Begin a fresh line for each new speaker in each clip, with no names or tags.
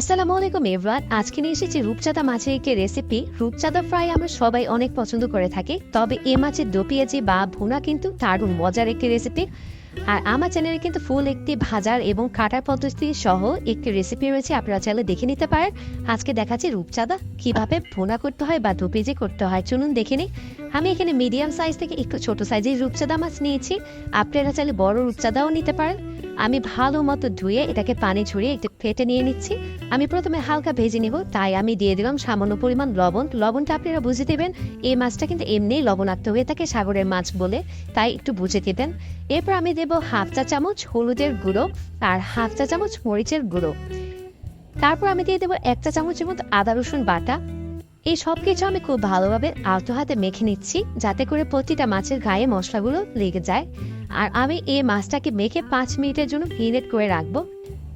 আসসালামু আলাইকুম এভরান আজকে নিয়ে এসেছি রূপচাঁদা মাছের একটি রেসিপি রূপচাঁদা ফ্রাই আমরা সবাই অনেক পছন্দ করে থাকি, তবে এ মাছের দো পেঁয়াজি বা ভুনা কিন্তু দারুণ মজার একটি রেসিপি আর আমার চ্যানেলে কিন্তু ফুল একটি ভাজার এবং কাটার পদ্ধতি সহ একটি রেসিপি রয়েছে, আপনারা চাইলে দেখে নিতে পারেন। আজকে দেখাচ্ছি রূপচাঁদা, কীভাবে ভুনা করতে হয় বা দো পেঁয়াজি করতে হয়। চলুন দেখে নিই। আমি এখানে মিডিয়াম সাইজ থেকে একটু ছোট সাইজের রূপচাঁদা মাছ নিয়েছি। আপনারা চাইলে বড় রূপচাঁদাও নিতে পারেন। আমি ভালো মতো ধুয়ে এটাকে পানি ঝরিয়ে একটু ফেটে নিয়ে নিচ্ছি। আমি প্রথমে হালকা ভেজে নেব, তাই আমি দিয়ে দিলাম সামান্য পরিমাণ লবণ। লবণটা আপনারা বুঝে দেবেন, এই মাছটা কিন্তু এমনিই লবণাক্ত হয়ে থাকে সাগরের মাছ বলে, তাই একটু বুঝে দেবেন। এরপর আমি দেব হাফ চা চামচ হলুদের গুঁড়ো আর হাফ চা চামচ মরিচের গুঁড়ো। তারপর আমি দিয়ে দেবো এক চা চামচের মতো আদা রসুন বাটা। এই সব কিছু আমি খুব ভালোভাবে আলতো হাতে মেখে নিচ্ছি, যাতে করে প্রতিটা মাছের গায়ে মশলাগুলো লেগে যায়। আর আমি এই মাছটাকে মেখে পাঁচ মিনিটের জন্য মিনিট করে রাখব।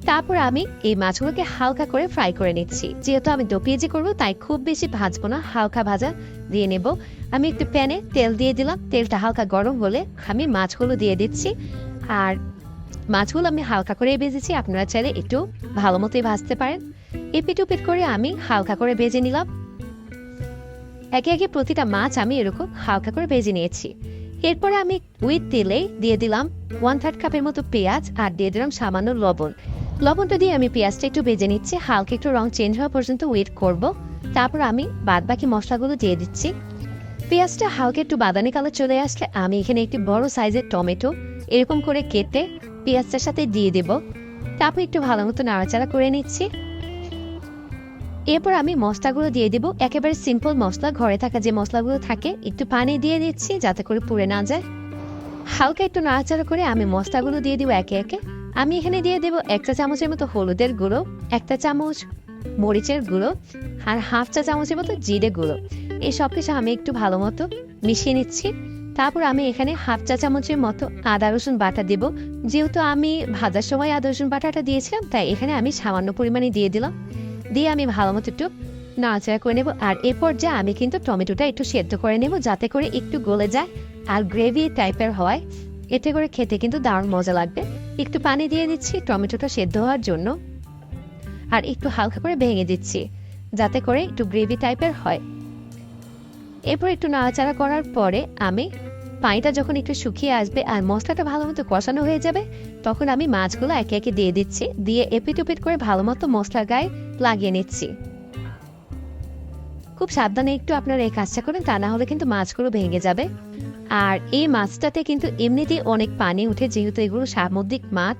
তারপর আমি এই মাছগুলোকে হালকা করে ফ্রাই করে নিচ্ছি। যেহেতু আমি দো পেঁয়াজি করব, তাই খুব বেশি ভাজবো না, হালকা ভাজা দিয়ে নেব। আমি একটু প্যানে তেল দিয়ে দিলাম। তেলটা হালকা গরম হলে আমি মাছগুলো দিয়ে দিচ্ছি। আর মাছগুলো আমি হালকা করে ভেজেছি, আপনারা চাইলে একটু ভালো মতোই ভাজতে পারেন। এপিট উপিট করে আমি হালকা করে ভেজে নিলাম। একে একে প্রতিটা মাছ আমি এরকম হালকা করে ভেজে নিয়েছি। এরপরে আমি উইথ তেলে দিয়ে দিলাম ওয়ান থার্ড কাপের মতো পেঁয়াজ আর দিয়ে দিলাম সামান্য লবণ। লবণটা দিয়ে আমি পেঁয়াজটা একটু ভেজে নিচ্ছি, হালকা একটু রং চেঞ্জ হওয়া পর্যন্ত ওয়েট করব। তারপর আমি বাদ বাকি মশলাগুলো দিয়ে দিচ্ছি। পেঁয়াজটা হালকা একটু বাদামি কালার চলে আসলে আমি এখানে একটি বড় সাইজের টমেটো এরকম করে কেটে পেঁয়াজটার সাথে দিয়ে দেব। তারপর একটু ভালো মতো নাড়াচাড়া করে নিচ্ছি। এরপর আমি মশলাগুলো দিয়ে দিব। একেবারে সিম্পল মশলা, ঘরে থাকা যে মশলাগুলো থাকে, একটু পানি দিয়ে দিচ্ছি যাতে করে পুড়ে না যায়। হালকা একটু নাড়াচাড়া করে আমি মশলাগুলো দিয়ে দিব একে একে। আমি এখানে দিয়ে দেব একটা চামচের মতো হলুদের গুঁড়ো, একটা চামচ মরিচের গুঁড়ো, আর হাফ চা চামচের মতো জিরে গুঁড়ো। এই সব কিছু আমি একটু ভালো মতো মিশিয়ে নিচ্ছি। তারপর আমি এখানে হাফ চা চামচের মতো আদা, রসুন বাটা দেব। যেহেতু আমি ভাজার সময় আদা, রসুন বাটাটা দিয়েছিলাম, তাই এখানে আমি সামান্য পরিমাণে দিয়ে দিলাম। দিয়ে আমি ভালো মতো একটু নাড়াচাড়া করে নেব। আর এরপর যা আমি কিন্তু টমেটোটা একটু সেদ্ধ করে নেব, যাতে করে একটু গলে যায় আর গ্রেভি টাইপের হয়। এতে করে খেতে কিন্তু দারুণ মজা লাগবে। একটু পানি দিয়ে দিচ্ছি, টমেটোটা সেদ্ধ হওয়ার জন্য। আর একটু হালকা করে ভেঙে দিচ্ছি, যাতে করে একটু গ্রেভি টাইপের হয়। এরপর একটু নাড়াচাড়া করার পরে আমি পানিটা যখন একটু শুকিয়ে আসবে আর মশলাটা ভালো মতো কষানো হয়ে যাবে, তখন আমি মাছগুলো একে একে দিয়ে দিচ্ছি, দিয়ে এপিট উপিট করে ভালো মতো মশলার গায়ে লাগিয়ে নিচ্ছি। খুব সাবধানে একটু আপনারা এই কাজটা করেন, তা না হলে কিন্তু মাছগুলো ভেঙে যাবে। আর এই মাছটাতে কিন্তু এমনিতেই অনেক পানি উঠে, যেহেতু এগুলো সামুদ্রিক মাছ,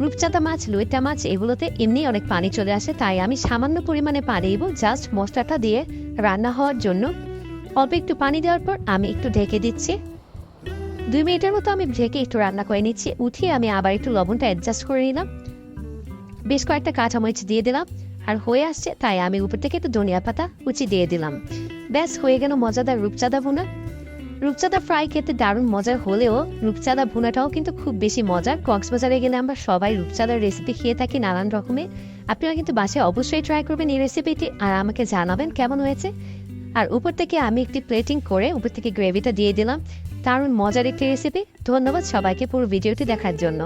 রূপচাঁদা মাছ লইটা মাছ, এগুলোতে এমনি অনেক পানি চলে আসে, তাই আমি সামান্য পরিমাণে পানি দিব, জাস্ট মশলাটা দিয়ে রান্না হওয়ার জন্য। অল্প একটু পানি দেওয়ার পর আমি একটু ঢেকে দিচ্ছি। দুই মিনিটের মতো আমি ঢেকে একটু রান্না করে নিচ্ছি। উঠিয়ে আমি আবার একটু লবণটা অ্যাডজাস্ট করে নিলাম। বেশ কয়েকটা কাঁচামরিচ দিয়ে দিলাম। আর হয়ে আসছে, তাই আমি উপর থেকে একটু ধনিয়া পাতা কুচি দিয়ে দিলাম। ব্যাস, হয়ে গেল মজাদার রূপচাঁদা ভুনা। রূপচাঁদা ফ্রাই খেতে দারুণ মজার হলেও রূপচাঁদা ভুনাটাও কিন্তু খুব বেশি মজার। কক্সবাজারে গেলে আমরা সবাই রূপচাঁদার রেসিপি খেয়ে থাকি নানান রকমের আপনারা কিন্তু বাসায় অবশ্যই ট্রাই করবেন এই রেসিপিটি আর আমাকে জানাবেন কেমন হয়েছে। আর উপর থেকে আমি একটি প্লেটিং করে উপর থেকে গ্রেভিটা দিয়ে দিলাম। দারুণ মজার একটি রেসিপি ধন্যবাদ সবাইকে পুরো ভিডিওটি দেখার জন্য।